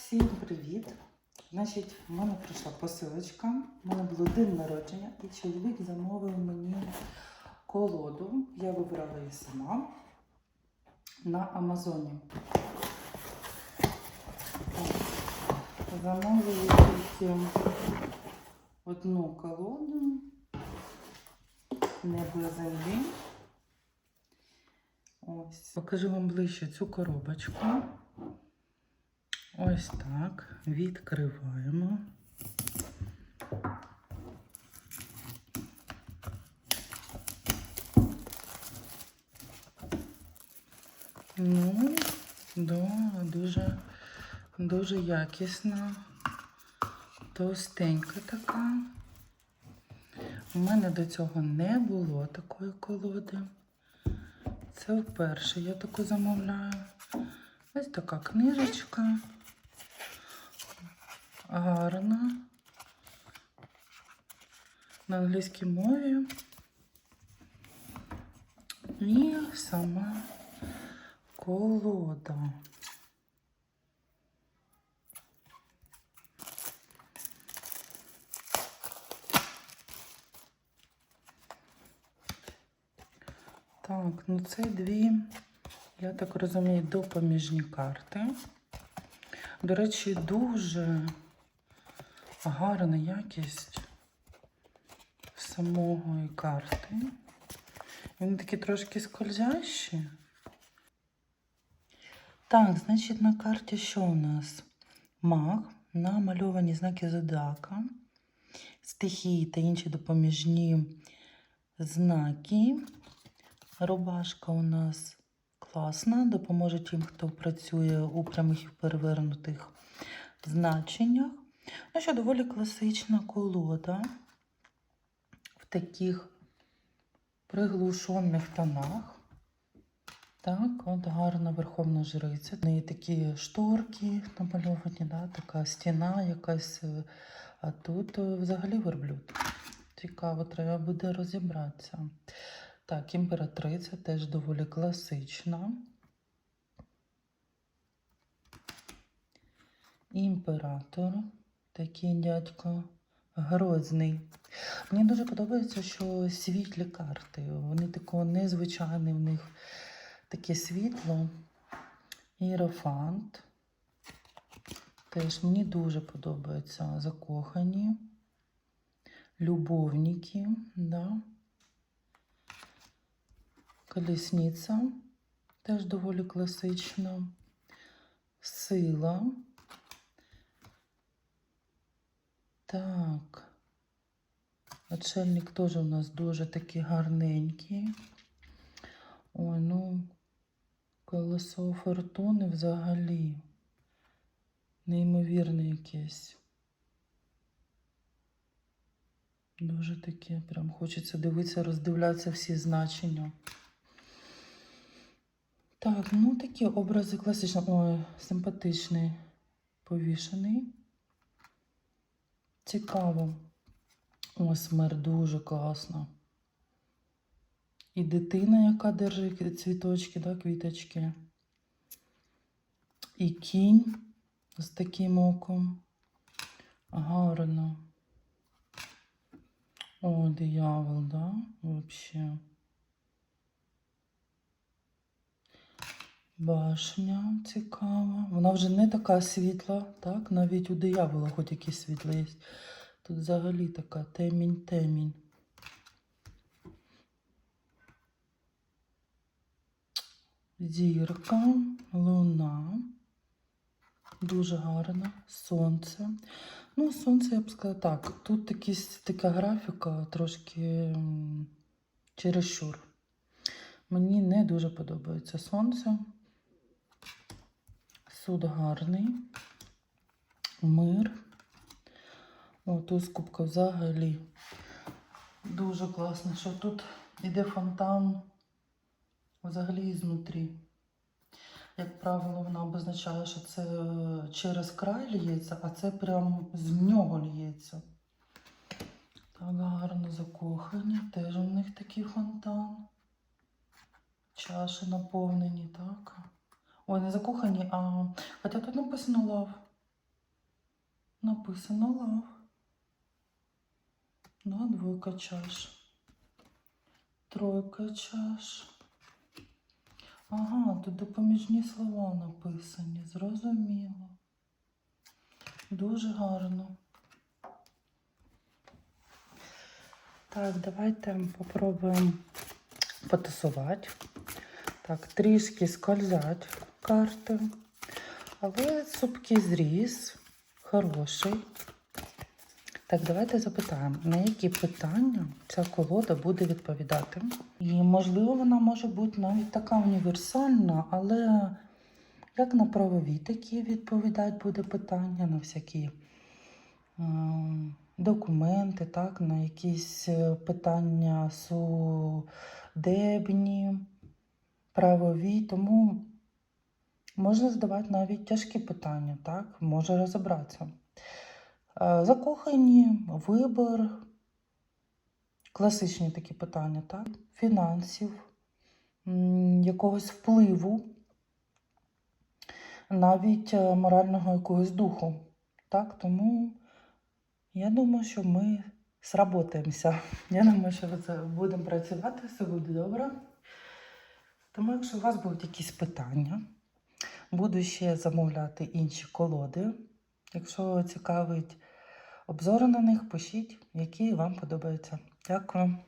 всім привіт! Значить, в мене прийшла посилочка. У мене було день народження, і чоловік замовив мені колоду. Я вибрала її сама на Амазоні. Так, Замовили тільки одну колоду, небо землі. Ось. Покажу вам ближче цю коробочку. Ось так. Відкриваємо. Ну, да, дуже, дуже якісна, товстенька така. У мене до цього не було такої колоди. Це вперше я таку замовляю. Ось така книжечка. Гарна. На англійській мові. І сама колода. Так, ну це дві, я так розумію, допоміжні карти. До речі, дуже гарна якість самої карти. Вони такі трошки скользящі. Так, значить, на карті що у нас? Маг, намальовані знаки зодіака, стихії та інші допоміжні знаки. Рубашка у нас класна, допоможе тим, хто працює у прямих і перевернутих значеннях. Ну що, доволі класична колода в таких приглушених тонах. Так, от гарна верховна жриця. В неї такі шторки намальовані, да? така стіна якась. е, А тут е, взагалі верблюд. Цікаво, треба буде розібратися. Так, імператриця теж доволі класична. Імператор, такий дядько грозний. Мені дуже подобається, що світлі карти. Вони такого незвичайні, в них таке світло. Іерофант. Теж мені дуже подобаються закохані. Любовники, да. Колісниця теж доволі класична. Сила. Так. Отшельник теж у нас дуже такий гарненький. Ой, ну, колесо фортуни взагалі. Неймовірне якесь. Дуже таке, прям хочеться дивитися, роздивлятися всі значення. Так, ну такі образи класичні. Ой, симпатичний, повішений. Цікаво. О, смерть дуже класно. І дитина, яка держить цвіточки, да, квіточки. І кінь з таким оком. Гарно. О, диявол, да? Вообще. Башня цікава. Вона вже не така світла, так? Навіть у диявола хоч якийсь світло є. Тут взагалі така темінь-темінь. Зірка, луна. Дуже гарна. Сонце. Ну, сонце, я б сказала так. Тут якісь, така графіка трошки чересчур. Мені не дуже подобається сонце. Суд гарний. Мир. О, туз кубка взагалі. Дуже класно, що тут іде фонтан взагалі ізнутрі. Як правило, вона обозначає, що це через край ліється, а це прям з нього ліється. Так, гарно закохані. Теж у них такий фонтан. Чаші наповнені, так. Ой, не закохані, а. Хоча тут написано love. написано лав. Да, двойка чаш. Тройка чаш. Ага, тут допоміжні слова написані. Зрозуміло. Дуже гарно. Так, давайте попробуємо потасувати. Так, трішки скользять карти. Але цупкий зріз хороший. Так, давайте запитаємо, на які питання ця колода буде відповідати. І, можливо, вона може бути навіть така універсальна, але як на правові такі відповідати буде питання, на всякі ем, документи, так, на якісь е, питання судебні, правові. Тому можна задавати навіть тяжкі питання, так, може розібратися. Е, Закохані, вибір, класичні такі питання, так? Фінансів, якогось впливу, навіть е, морального якогось духу. Так? Тому я думаю, що ми сработаємося. Я думаю, що це будемо працювати, все буде добре. Тому, якщо у вас будуть якісь питання, буду ще замовляти інші колоди. Якщо цікавить обзори на них, пишіть, які вам подобаються. Дякую.